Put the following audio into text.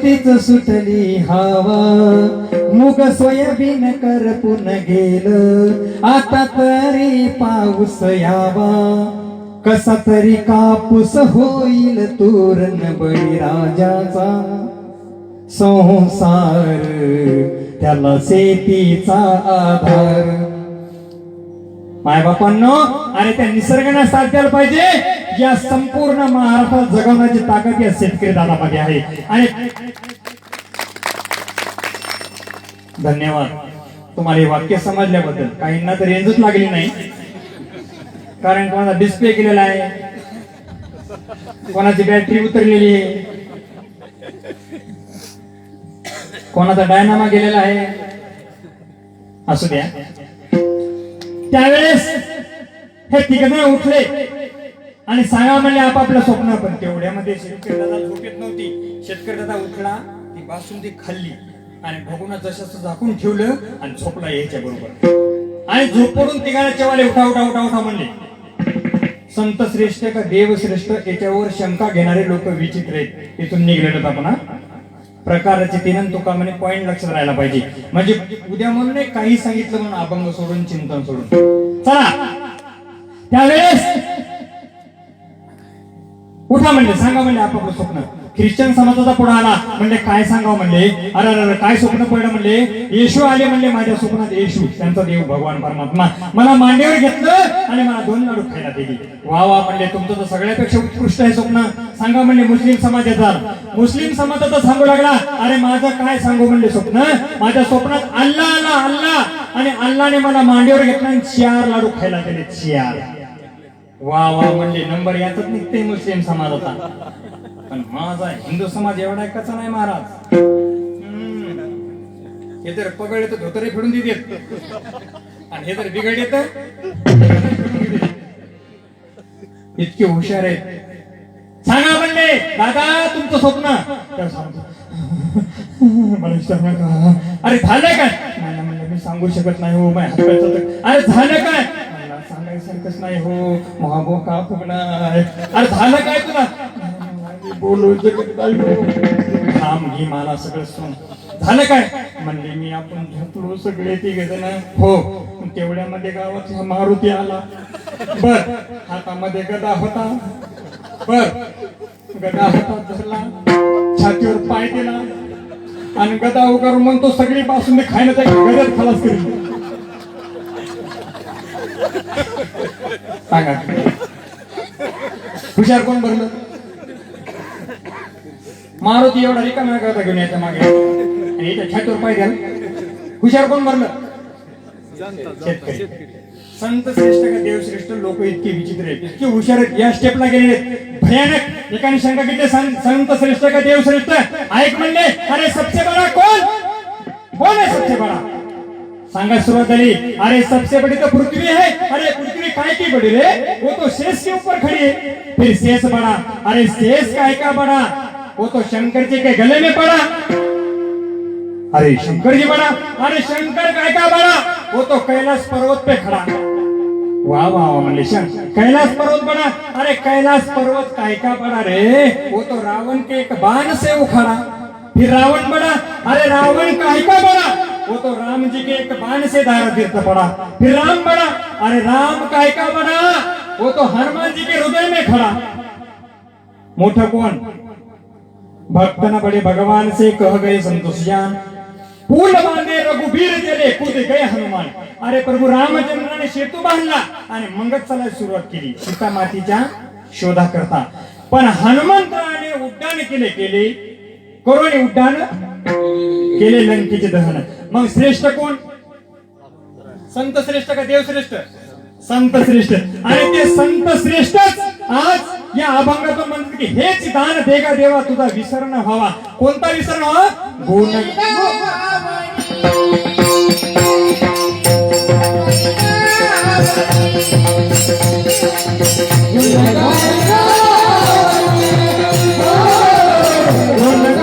पतीच सुटली हवा. मुग सोयाबीन करपून गेल. आता तरी पाऊस यावा. कसा तरी कापूस होईल तोरण बळीराजाचा. संसार त्याला शेतीचा आधार. मायबापांनो आणि त्या निसर्गाने साथ द्यायला पाहिजे. या संपूर्ण महाराष्ट्रात जगवण्याची ताकद या शेतकरी दादामध्ये आहे. आणि धन्यवाद. तुम्हाला हे वाक्य समजल्याबद्दल. काहींना तर रेंजच लागली नाही. कारण कोणाचा डिस्प्ले केलेला आहे. कोणाची बॅटरी उतरलेली आहे. कोणाचा डायनामा गेलेला आहे. असू द्या. त्यावेळेस हे तिघजण उठले आणि सांगा म्हणले आपापलं स्वप्न पण तेवढ्यामध्ये शेतकरी दादा झोपेत नव्हती. शेतकरी दादा उठला ती बासुंदी खाल्ली आणि भगुना जशाच झाकून ठेवलं आणि झोपला यायच्या बरोबर. आणि झोप पडून तिघाला चेवाले उठा उठा उठा उठा म्हणले. संत श्रेष्ठ का देव श्रेष्ठ याच्यावर शंका घेणारे लोक विचित्र आहेत. तिथून निघलेलं आपण प्रकाराचे तिनं तुका म्हणे पॉईंट लक्षात राहायला पाहिजे. म्हणजे उद्या म्हणून काही सांगितलं म्हणून अभंग सोडून चिंतन सोडून. चला. त्यावेळेस उठा म्हणले सांगा म्हणजे आपापलं स्वप्न. ख्रिश्चन समाजाचा पुढे आला. म्हणले काय सांगावं म्हणले? अरे अरे काय स्वप्न पडलं म्हणले? येशू आले म्हणले माझ्या स्वप्नात येशू त्यांचा देव भगवान परमात्मा. मला मांडीवर घेतलं आणि मला दोन लाडू खायला दिली. वा वा म्हणले तुमचं तर सगळ्यापेक्षा उत्कृष्ट आहे स्वप्न. सांगा म्हणले मुस्लिम समाजाचा. मुस्लिम समाजाचा सांगू लागला. अरे माझं काय सांगू म्हणले स्वप्न? माझ्या स्वप्नात अल्ला आला अल्ला. आणि अल्लाने मला मांडीवर घेतला आणि चार लाडू खायला दिले चार. वा वा म्हणजे नंबर याचाच निघते मुस्लिम समाजाचा. पण माझा हिंदू समाज एवढा कसा नाही महाराज. हे तर पगड येतं धोतरे फिरून देत. आणि हे तर बिघड येत इतके हुशार आहेत. सांगा म्हणले दादा तुमचं स्वप्न. तर सांगतो मला विचारू अरे झालं काय? मी सांगू शकत नाही हो माझ्या. अरे झालं काय? सांगायसारखंच नाही हो. महाबो का फुगणार अरे झालं काय तुला? बोलू शकत थांब घे मला सगळं सोन झालं काय? म्हणले मी आपण झोपलो सगळे तिघे जण. हो. तेवढ्यामध्ये गावात मारुती आला. बर हातामध्ये गदा होता. बर गदा हातात धरला. छातीवर पाय दिला. आणि गदा उगारून म्हणतो सगळी पासून खायला त्या गद्यात खलास करी सांगा. हुशार कोण भरलं? मारुती एवढा रिकाम्या करता घेऊन यायचा मागे. आणि याच्या छातीवर पाय द्याल हुशार कोण भरलं? शेतकरी. संत श्रेष्ठ का देवश्रेष्ठ लोक इतके विचित्र आहेत. इतके हुशार आहेत. या स्टेपला गेलेले भयानक. एकाने शंका केली संत श्रेष्ठ का देवश्रेष्ठ ऐक म्हणले अरे सबसे बडा कोण? कोण आहे सबसे बडा सांगा सुरुवात झाली अरे सबसे बड़ी तो पृथ्वी है अरे पृथ्वी काय की बड़ी रे? वो तो शेष के ऊपर खड़ी है। फिर शेष बड़ा अरे शेष काय का बड़ा? वो तो शंकर जी के गले में पड़ा। अरे शंकर जी बड़ा अरे शंकर काय का बड़ा? वो तो कैलाश पर्वत पे खड़ा। वाह वाह वा म्हणले शंक कैलाश पर्वत बड़ा अरे कैलाश पर्वत काय का बड़ा रे? वो तो रावण के एक बाण से उखाड़ा फिर रावण बड़ा अरे रावण काय का बड़ा? वो तो राम जी के एक बाण से दारा तीर्थ पड़ा। फिर राम बड़ा अरे राम काय का बड़ा? वो तो हनुमान जी के हृदय में खड़ा। मोठा कौन? भक्त न बड़े भगवान से कह गए संतोषियान ज्ञान बांधे रघुबीर चले कूद गए हनुमान। अरे प्रभू रामचंद्राने सेतू बांधला आणि मगच चालायला सुरुवात केली। सीता मातीच्या शोधा करता। पण हनुमंताने उड्डाण केले केले। करोनी उड्डाण केले लंकेचे दहन. मग श्रेष्ठ कोण? संत श्रेष्ठ का देव श्रेष्ठ? संत श्रेष्ठ. आणि ते संत श्रेष्ठच आज या अभंगातून म्हणतात की हेच दान देगा देवा तुझा विसरण व्हावा. कोणता विसरण व्हावा? गुण. गुण.